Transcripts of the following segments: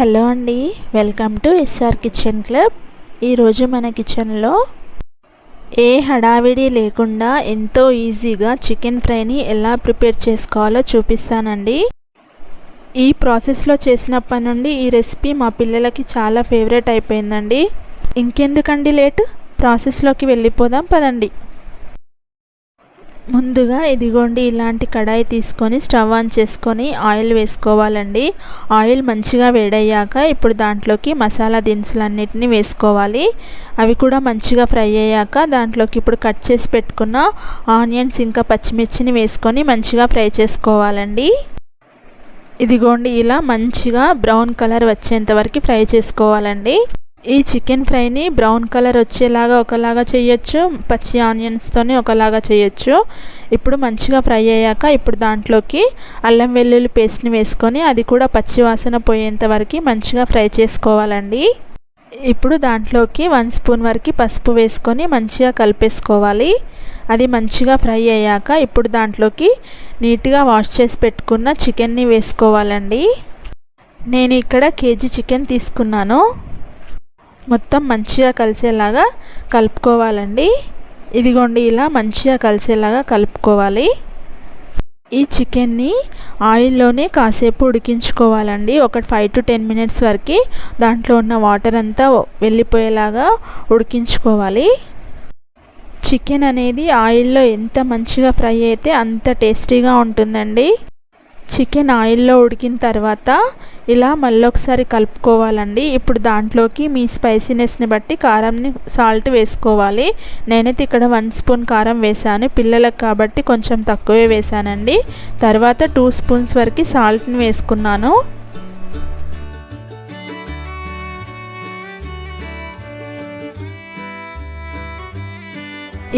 Hello అండి welcome to SR kitchen club. ఈరోజు మన కిచెన్లో ఏ హడావిడి లేకుండా ఎంతో ఈజీగా చికెన్ ఫ్రైని ఎలా ప్రిపేర్ చేసుకోవాలో చూపిస్తానండి. ఈ ప్రాసెస్లో చేసినప్పటి నుండి ఈ రెసిపీ మా పిల్లలకి చాలా ఫేవరెట్ అయిపోయిందండి. ఇంకెందుకండి లేట్? ప్రాసెస్లోకి వెళ్ళిపోదాం పదండి. ముందుగా ఇదిగోండి ఇలాంటి కడాయి తీసుకొని స్టవ్ ఆన్ చేసుకొని ఆయిల్ వేసుకోవాలండి. ఆయిల్ మంచిగా వేడయ్యాక ఇప్పుడు దాంట్లోకి మసాలా దినుసులన్నిటిని వేసుకోవాలి. అవి కూడా మంచిగా ఫ్రై అయ్యాక దాంట్లోకి ఇప్పుడు కట్ చేసి పెట్టుకున్న ఆనియన్స్ ఇంకా పచ్చిమిర్చిని వేసుకొని మంచిగా ఫ్రై చేసుకోవాలండి. ఇదిగోండి ఇలా మంచిగా బ్రౌన్ కలర్ వచ్చేంత వరకు ఫ్రై చేసుకోవాలండి. ఈ చికెన్ ఫ్రైని బ్రౌన్ కలర్ వచ్చేలాగా ఒకలాగా చేయొచ్చు పచ్చి ఆనియన్స్తోనే ఒకలాగా చేయొచ్చు. ఇప్పుడు మంచిగా ఫ్రై అయ్యాక ఇప్పుడు దాంట్లోకి అల్లం వెల్లుల్లి పేస్ట్ని వేసుకొని అది కూడా పచ్చి వాసన పోయేంత వరకు మంచిగా ఫ్రై చేసుకోవాలండి. ఇప్పుడు దాంట్లోకి వన్ స్పూన్ వరకు పసుపు వేసుకొని మంచిగా కలిపేసుకోవాలి. అది మంచిగా ఫ్రై అయ్యాక ఇప్పుడు దాంట్లోకి నీట్గా వాష్ చేసి పెట్టుకున్న చికెన్ని వేసుకోవాలండి. నేను ఇక్కడ కేజీ చికెన్ తీసుకున్నాను. మొత్తం మంచిగా కలిసేలాగా కలుపుకోవాలండి. ఇదిగోండి ఇలా మంచిగా కలిసేలాగా కలుపుకోవాలి. ఈ చికెన్ని ఆయిల్లోనే కాసేపు ఉడికించుకోవాలండి. ఒక ఫైవ్ టు టెన్ మినిట్స్ వరకు దాంట్లో ఉన్న వాటర్ అంతా వెళ్ళిపోయేలాగా ఉడికించుకోవాలి. చికెన్ అనేది ఆయిల్లో ఎంత మంచిగా ఫ్రై అయితే అంత టేస్టీగా ఉంటుందండి. చికెన్ ఆయిల్లో ఉడికిన తర్వాత ఇలా మళ్ళీ ఒకసారి కలుపుకోవాలండి. ఇప్పుడు దాంట్లోకి మీ స్పైసీనెస్ని బట్టి కారంని సాల్ట్ వేసుకోవాలి. నేనైతే ఇక్కడ వన్ స్పూన్ కారం వేసాను పిల్లలకు కాబట్టి కొంచెం తక్కువే వేసానండి తర్వాత టూ స్పూన్స్ వరకు సాల్ట్ని వేసుకున్నాను.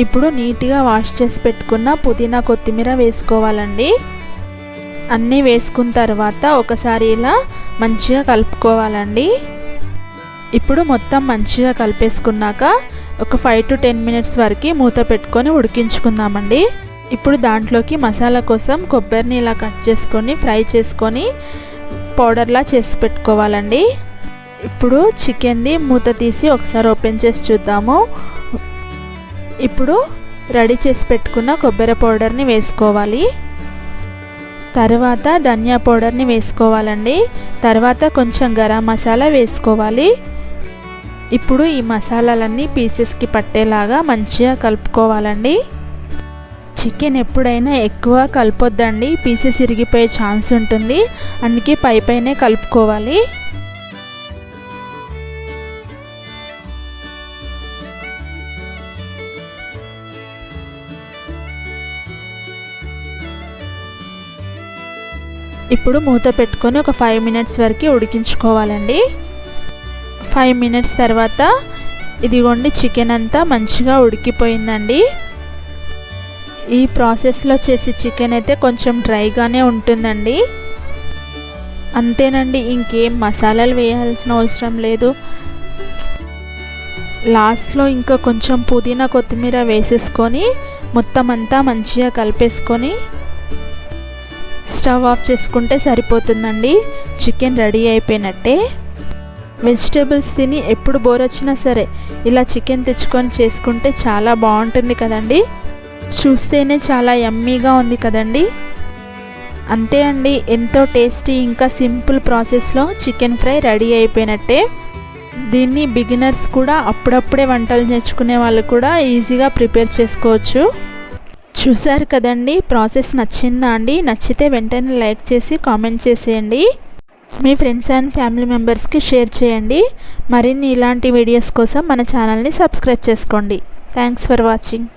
ఇప్పుడు నీట్గా వాష్ చేసి పెట్టుకున్న పుదీనా కొత్తిమీర వేసుకోవాలండి. అన్నీ వేసుకున్న తర్వాత ఒకసారి ఇలా మంచిగా కలుపుకోవాలండి. ఇప్పుడు మొత్తం మంచిగా కలిపేసుకున్నాక ఒక ఫైవ్ టు టెన్ మినిట్స్ వరకు మూత పెట్టుకొని ఉడికించుకుందామండి. ఇప్పుడు దాంట్లోకి మసాలా కోసం కొబ్బరిని ఇలా కట్ చేసుకొని ఫ్రై చేసుకొని పౌడర్లా చేసి పెట్టుకోవాలండి. ఇప్పుడు చికెన్ది మూత తీసి ఒకసారి ఓపెన్ చేసి చూద్దాము. ఇప్పుడు రెడీ చేసి పెట్టుకున్న కొబ్బరి పౌడర్ని వేసుకోవాలి. తర్వాత ధనియా పౌడర్ని వేసుకోవాలండి. తర్వాత కొంచెం గరం మసాలా వేసుకోవాలి. ఇప్పుడు ఈ మసాలాలన్నీ పీసెస్కి పట్టేలాగా మంచిగా కలుపుకోవాలండి. చికెన్ ఎప్పుడైనా ఎక్కువ కలపొద్దండి. పీసెస్ ఇరిగిపోయే ఛాన్స్ ఉంటుంది. అందుకే పై పైనే కలుపుకోవాలి. ఇప్పుడు మూత పెట్టుకొని ఒక ఫైవ్ మినిట్స్ వరకు ఉడికించుకోవాలండి. ఫైవ్ మినిట్స్ తర్వాత ఇదిగోండి చికెన్ అంతా మంచిగా ఉడికిపోయిందండి. ఈ ప్రాసెస్లో చేసే చికెన్ అయితే కొంచెం డ్రైగానే ఉంటుందండి. అంతేనండి ఇంకేం మసాలాలు వేయాల్సిన అవసరం లేదు. లాస్ట్లో ఇంకా కొంచెం పుదీనా కొత్తిమీర వేసేసుకొని మొత్తం అంతా మంచిగా కలిపేసుకొని స్టవ్ ఆఫ్ చేసుకుంటే సరిపోతుందండి. చికెన్ రెడీ అయిపోయినట్టే. వెజిటేబుల్స్ తిని ఎప్పుడు బోర్ వచ్చినా సరే ఇలా చికెన్ తెచ్చుకొని చేసుకుంటే చాలా బాగుంటుంది కదండి. చూస్తేనే చాలా యమ్మీగా ఉంది కదండి. అంతే అండి ఎంతో టేస్టీ ఇంకా సింపుల్ ప్రాసెస్లో చికెన్ ఫ్రై రెడీ అయిపోయినట్టే. దీన్ని బిగినర్స్ కూడా అప్పుడప్పుడే వంటలు నేర్చుకునే వాళ్ళు కూడా ఈజీగా ప్రిపేర్ చేసుకోవచ్చు. చూసారు కదండి? ప్రాసెస్ నచ్చిందా అండి? నచ్చితే వెంటనే లైక్ చేసి కామెంట్ చేసేయండి. మీ ఫ్రెండ్స్ అండ్ ఫ్యామిలీ మెంబర్స్కి షేర్ చేయండి. మరిన్ని ఇలాంటి వీడియోస్ కోసం మన ఛానల్ని సబ్స్క్రైబ్ చేసుకోండి. Thanks for watching.